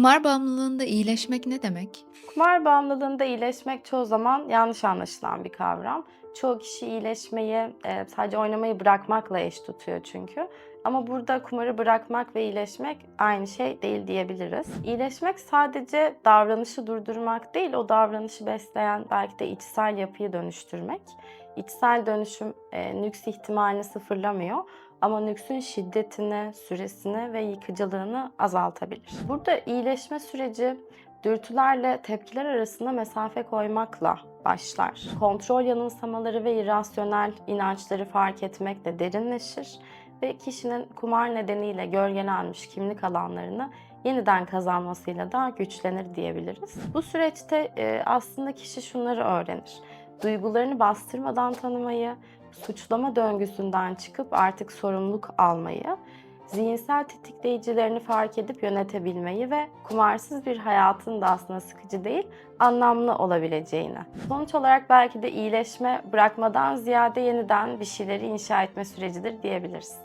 Kumar bağımlılığında iyileşmek ne demek? Kumar bağımlılığında iyileşmek çoğu zaman yanlış anlaşılan bir kavram. Çoğu kişi iyileşmeyi e, sadece oynamayı bırakmakla eş tutuyor çünkü. Ama burada kumarı bırakmak ve iyileşmek aynı şey değil diyebiliriz. İyileşmek sadece davranışı durdurmak değil, o davranışı besleyen belki de içsel yapıyı dönüştürmek. İçsel dönüşüm e, nüks ihtimalini sıfırlamıyor ama nüksün şiddetini, süresini ve yıkıcılığını azaltabilir. Burada iyileşme süreci dürtülerle tepkiler arasında mesafe koymakla başlar. Kontrol yanılsamaları ve irrasyonel inançları fark etmekle derinleşir ve kişinin kumar nedeniyle gölgelenmiş kimlik alanlarını yeniden kazanmasıyla da güçlenir diyebiliriz. Bu süreçte e, aslında kişi şunları öğrenir. Duygularını bastırmadan tanımayı, suçlama döngüsünden çıkıp artık sorumluluk almayı, zihinsel tetikleyicilerini fark edip yönetebilmeyi ve kumarsız bir hayatın da aslında sıkıcı değil, anlamlı olabileceğini. Sonuç olarak belki de iyileşme bırakmadan ziyade yeniden bir şeyleri inşa etme sürecidir diyebiliriz.